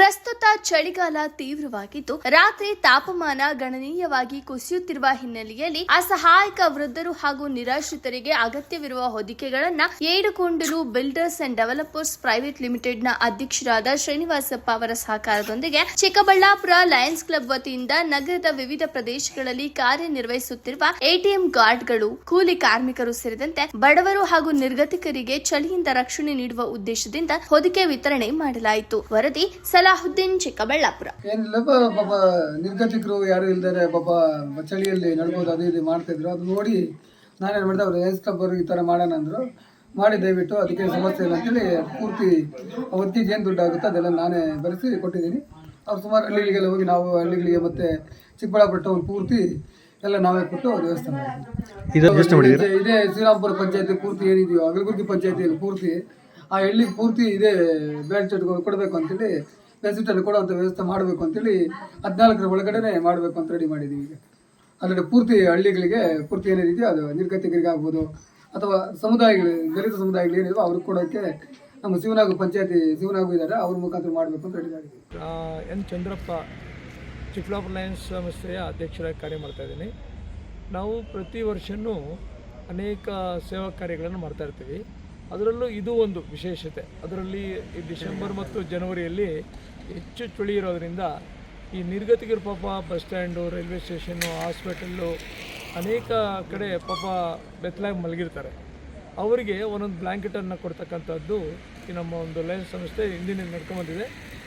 ಪ್ರಸ್ತುತ ಚಳಿಗಾಲ ತೀವ್ರವಾಗಿದ್ದು, ರಾತ್ರಿ ತಾಪಮಾನ ಗಣನೀಯವಾಗಿ ಕುಸಿಯುತ್ತಿರುವ ಹಿನ್ನೆಲೆಯಲ್ಲಿ ಅಸಹಾಯಕ ವೃದ್ಧರು ಹಾಗೂ ನಿರಾಶ್ರಿತರಿಗೆ ಅಗತ್ಯವಿರುವ ಹೊದಿಕೆಗಳನ್ನು Yedukondalu builders and developers private ಲಿಮಿಟೆಡ್ನ ಅಧ್ಯಕ್ಷರಾದ ಶ್ರೀನಿವಾಸಪ್ಪ ಅವರ ಸಹಕಾರದೊಂದಿಗೆ ಚಿಕ್ಕಬಳ್ಳಾಪುರ ಲಯನ್ಸ್ ಕ್ಲಬ್ ವತಿಯಿಂದ ನಗರದ ವಿವಿಧ ಪ್ರದೇಶಗಳಲ್ಲಿ ಕಾರ್ಯನಿರ್ವಹಿಸುತ್ತಿರುವ ಎಟಿಎಂ ಗಾರ್ಡ್ಗಳು, ಕೂಲಿ ಕಾರ್ಮಿಕರು ಸೇರಿದಂತೆ ಬಡವರು ಹಾಗೂ ನಿರ್ಗತಿಕರಿಗೆ ಚಳಿಯಿಂದ ರಕ್ಷಣೆ ನೀಡುವ ಉದ್ದೇಶದಿಂದ ಹೊದಿಕೆ ವಿತರಣೆ ಮಾಡಲಾಯಿತು. ವರದಿ ಸಲಾಹುದ್ದೀನ್ ಚಿಕ್ಕಬಳ್ಳಾಪುರ. ಏನಿಲ್ಲ ಪಾಪ ನಿರ್ಗತಿಕರು ಯಾರು ಇಲ್ದರೆ ಪಾಪ ಚಳಿಯಲ್ಲಿ ನಡ್ಬೋದು ಅದು ಇದು ಮಾಡ್ತಿದ್ರು. ಅದು ನೋಡಿ ನಾನೇನು ಮಾಡಿದೆ ಅವ್ರು ಎಸ್ ಕ್ಲಬ್ ಅವ್ರಿಗೆ ಈ ಥರ ಮಾಡೋಣ ಅಂದರು. ಮಾಡಿ ದಯವಿಟ್ಟು ಅದಕ್ಕೆ ಸಮಸ್ಯೆ ಇಲ್ಲ ಅಂತೇಳಿ ಪೂರ್ತಿ ಹೊತ್ತಿಗೆ ಏನು ದುಡ್ಡು ಆಗುತ್ತೋ ಅದೆಲ್ಲ ನಾನೇ ಬರೆಸಿ ಕೊಟ್ಟಿದ್ದೀನಿ. ಅವ್ರು ಸುಮಾರು ಹಳ್ಳಿಗಳಿಗೆಲ್ಲ ಹೋಗಿ ನಾವು ಹಳ್ಳಿಗಳಿಗೆ ಮತ್ತು ಚಿಕ್ಕಬಳ್ಳಾಪುರ ಟೌನ್ ಪೂರ್ತಿ ಎಲ್ಲ ನಾವೇ ಕೊಟ್ಟು ವ್ಯವಸ್ಥೆ ಮಾಡಿದ್ವಿ ಇದೇ- ಇದೇ ಶ್ರೀರಾಮ್ಪುರ ಪಂಚಾಯತಿ ಪೂರ್ತಿ ಏನಿದೆಯೋ ಅಗಲಗುರ್ಗಿ ಪಂಚಾಯತಿಯಲ್ಲಿ ಪೂರ್ತಿ ಆ ಹಳ್ಳಿ ಪೂರ್ತಿ ಇದೇ ಬೇರೆ ಚಟುಗಳು ಕೊಡಬೇಕು ಅಂತೇಳಿ ರೆಸಿಪ್ಟಲ್ಲಿ ಕೊಡುವಂಥ ವ್ಯವಸ್ಥೆ ಮಾಡಬೇಕು ಅಂತೇಳಿ ಹದಿನಾಲ್ಕರ ಒಳಗಡೆ ಮಾಡಬೇಕು ಅಂತ ರೆಡಿ ಮಾಡಿದ್ದೀವಿ ಈಗ. ಅದರಲ್ಲಿ ಪೂರ್ತಿ ಹಳ್ಳಿಗಳಿಗೆ ಪೂರ್ತಿ ಏನೇನಿದೆಯೋ ಅದು ನಿರ್ಗತಿಕರಿಗೆ ಆಗ್ಬೋದು, ಅಥವಾ ಸಮುದಾಯಗಳು, ದಲಿತ ಸಮುದಾಯಗಳು ಏನಿದೆಯೋ ಅವ್ರಿಗೆ ಕೊಡೋಕ್ಕೆ ನಮ್ಮ ಶಿವನಾಗು ಪಂಚಾಯತಿ ಶಿವನಾಗು ಇದ್ದಾರೆ, ಅವ್ರ ಮುಖಾಂತರ ಮಾಡಬೇಕು ಅಂತ ರೆಡಿ ಮಾಡಿದ್ದೀವಿ ಎನ್ ಚಂದ್ರಪ್ಪ ಚಿಕ್ಲಾಪುರ ಲಯನ್ಸ್ ಸಂಸ್ಥೆಯ ಅಧ್ಯಕ್ಷರಾಗಿ ಕಾರ್ಯ ಮಾಡ್ತಾ ಇದ್ದೀನಿ. ನಾವು ಪ್ರತಿ ವರ್ಷನೂ ಅನೇಕ ಸೇವಾ ಕಾರ್ಯಗಳನ್ನು ಮಾಡ್ತಾ ಇರ್ತೀವಿ. ಅದರಲ್ಲೂ ಇದು ಒಂದು ವಿಶೇಷತೆ. ಅದರಲ್ಲಿ ಈ ಡಿಸೆಂಬರ್ ಮತ್ತು ಜನವರಿಯಲ್ಲಿ ಹೆಚ್ಚು ಚಳಿ ಇರೋದರಿಂದ ಈ ನಿರ್ಗತಿಗಿರು ಪಾಪ bus stand, railway station, hospital ಅನೇಕ ಕಡೆ ಪಾಪ ಬೆತ್ತಲಾಗಿ ಮಲಗಿರ್ತಾರೆ. ಅವರಿಗೆ ಒಂದೊಂದು ಬ್ಲ್ಯಾಂಕೆಟನ್ನು ಕೊಡ್ತಕ್ಕಂಥದ್ದು ಈ ನಮ್ಮ ಒಂದು ಲಯನ್ಸ್ ಸಂಸ್ಥೆ ಹಿಂದಿನ ನಡ್ಕೊಂಬಂದಿದೆ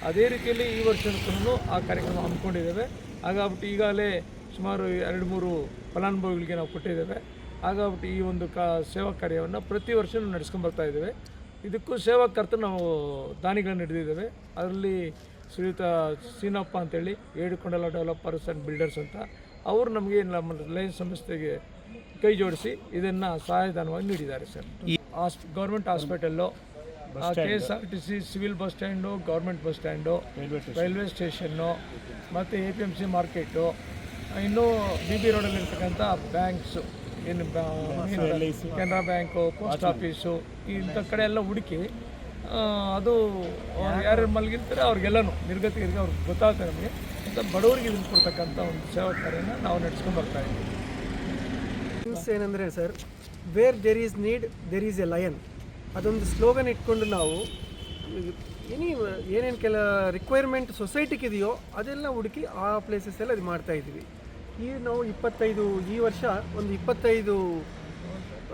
ಅದೇ ರೀತಿಯಲ್ಲಿ ಈ ವರ್ಷಕ್ಕೂ ಆ ಕಾರ್ಯಕ್ರಮ ಹಮ್ಮಿಕೊಂಡಿದ್ದೇವೆ. ಹಾಗಾಗ್ಬಿಟ್ಟು ಈಗಾಗಲೇ ಸುಮಾರು ಎರಡು ಮೂರು ಫಲಾನುಭವಿಗಳಿಗೆ ನಾವು ಕೊಟ್ಟಿದ್ದೇವೆ. ಹಾಗಾಗ್ಬಿಟ್ಟು ಈ ಒಂದು ಕಾ ಸೇವಾ ಕಾರ್ಯವನ್ನು ಪ್ರತಿ ವರ್ಷವೂ ನಡೆಸ್ಕೊಂಡು ಬರ್ತಾ ಇದ್ದೇವೆ. ಇದಕ್ಕೂ ಸೇವಾಕರ್ತ ನಾವು ದಾನಿಗಳನ್ನು ಹಿಡಿದಿದ್ದೇವೆ. ಅದರಲ್ಲಿ ಶ್ರೀಯುತ ಸೀನಪ್ಪ ಅಂತೇಳಿ ಏಡುಕೊಂಡಲ ಡೆವಲಪರ್ಸ್ ಆ್ಯಂಡ್ ಬಿಲ್ಡರ್ಸ್ ಅಂತ ಅವರು ನಮಗೆ ನಮ್ಮ ರಿಲಯನ್ಸ್ ಸಂಸ್ಥೆಗೆ ಕೈ ಜೋಡಿಸಿ ಇದನ್ನು ಸಹಾಯಧನವಾಗಿ ನೀಡಿದ್ದಾರೆ ಸರ್. ಹಾಸ್ government hospital K S R T C civil bus stand government bus stand railway station ಮತ್ತು A P M C market ಇನ್ನೂ ಬಿ ಬಿ ರೋಡಲ್ಲಿರ್ತಕ್ಕಂಥ ಬ್ಯಾಂಕ್ಸು. ಏನು ಕೆನರಾ ಬ್ಯಾಂಕು ಪೋಸ್ಟ್ ಆಫೀಸು ಇಂಥ ಕಡೆ ಎಲ್ಲ ಹುಡುಕಿ ಅದು ಯಾರ್ಯಾರು ಮಲಗಿರ್ತಾರೆ ಅವ್ರಿಗೆಲ್ಲನೂ ನಿರ್ಗತಿಗರಿಗೆ ಅವ್ರಿಗೆ ಗೊತ್ತಾಗ್ತದೆ ನಮಗೆ. ಅಂತ ಬಡವರಿಗೆ ಇದನ್ನು ಕೊಡ್ತಕ್ಕಂಥ ಒಂದು ಸೇವಾ ಕಾರ್ಯನ ನಾವು ನಡೆಸ್ಕೊಂಡು ಬರ್ತಾ ಇದ್ದೀವಿ. ನ್ಯೂಸ್ ಏನಂದರೆ sir where there is need there is a lion ಅದೊಂದು ಸ್ಲೋಗನ್ ಇಟ್ಕೊಂಡು ನಾವು ಎನಿ ಏನೇನು ಕೆಲ ರಿಕ್ವೈರ್ಮೆಂಟ್ ಸೊಸೈಟಿಗೆ ಇದೆಯೋ ಅದೆಲ್ಲ ಹುಡುಕಿ ಆ ಪ್ಲೇಸಸ್ ಎಲ್ಲ ಇದು ಮಾಡ್ತಾ ಇದ್ವಿ ಈ ನಾವು ಇಪ್ಪತ್ತೈದು ಈ ವರ್ಷ ಒಂದು ಇಪ್ಪತ್ತೈದು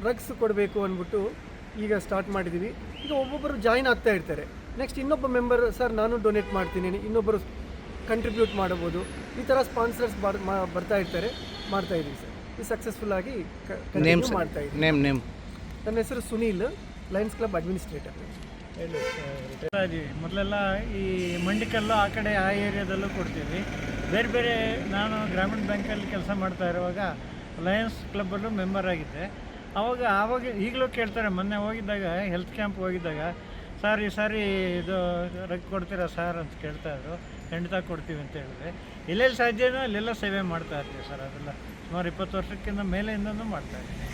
ರಗ್ಸ್ ಕೊಡಬೇಕು ಅಂದ್ಬಿಟ್ಟು ಈಗ ಸ್ಟಾರ್ಟ್ ಮಾಡಿದ್ದೀವಿ ಈಗ ಒಬ್ಬೊಬ್ಬರು ಜಾಯಿನ್ ಆಗ್ತಾ ಇರ್ತಾರೆ. ನೆಕ್ಸ್ಟ್ ಇನ್ನೊಬ್ಬ ಮೆಂಬರ್ ಸರ್ ನಾನು ಡೊನೇಟ್ ಮಾಡ್ತೀನಿ. ಇನ್ನೊಬ್ಬರು ಕಂಟ್ರಿಬ್ಯೂಟ್ ಮಾಡಬಹುದು ಈ ಥರ ಸ್ಪಾನ್ಸರ್ಸ್ ಬರ್ತಾ ಇರ್ತಾರೆ. ಮಾಡ್ತಾ ಇದ್ದೀವಿ ಸರ್ ಈ ಸಕ್ಸಸ್ಫುಲ್ ಆಗಿ ಮಾಡ್ತಾ ಇದ್ದೀವಿ. ನೇಮ್ ನೇಮ್ ನನ್ನ ಹೆಸರು ಸುನೀಲ್ ಲಯನ್ಸ್ ಕ್ಲಬ್ ಅಡ್ಮಿನಿಸ್ಟ್ರೇಟರ್ ಮೊದಲೆಲ್ಲ ಈ ಮಂಡಿಕಲ್ಲು ಆ ಕಡೆ ಆ ಏರಿಯಾದಲ್ಲೂ ಕೊಡ್ತೀವಿ. ಬೇರೆ ಬೇರೆ ನಾನು ಗ್ರಾಮೀಣ ಬ್ಯಾಂಕಲ್ಲಿ ಕೆಲಸ ಮಾಡ್ತಾ ಇರುವಾಗ ಲಯನ್ಸ್ ಕ್ಲಬ್ಬಲ್ಲೂ ಮೆಂಬರ್ ಆಗಿದ್ದೆ. ಅವಾಗ ಆವಾಗ ಈಗಲೂ ಕೇಳ್ತಾರೆ, ಮೊನ್ನೆ ಹೋಗಿದ್ದಾಗ ಹೆಲ್ತ್ ಕ್ಯಾಂಪ್ ಹೋಗಿದ್ದಾಗ ಸರ್ ಸಾರಿ ಇದು ರಕ್ ಕೊಡ್ತೀರಾ ಸರ್ ಅಂತ ಕೇಳ್ತಾಯಿದ್ರು ಖಂಡಿತ ಕೊಡ್ತೀವಿ ಅಂತ ಹೇಳಿದ್ರೆ ಎಲ್ಲೆಲ್ಲಿ ಸಾಧ್ಯನೋ ಅಲ್ಲೆಲ್ಲ ಸೇವೆ ಮಾಡ್ತಾ ಇರ್ತೀವಿ ಸರ್ ಅದೆಲ್ಲ ಸುಮಾರು ಇಪ್ಪತ್ತು ವರ್ಷಕ್ಕಿಂತ ಮೇಲೆಯಿಂದನೂ ಮಾಡ್ತಾ ಇದ್ದೀವಿ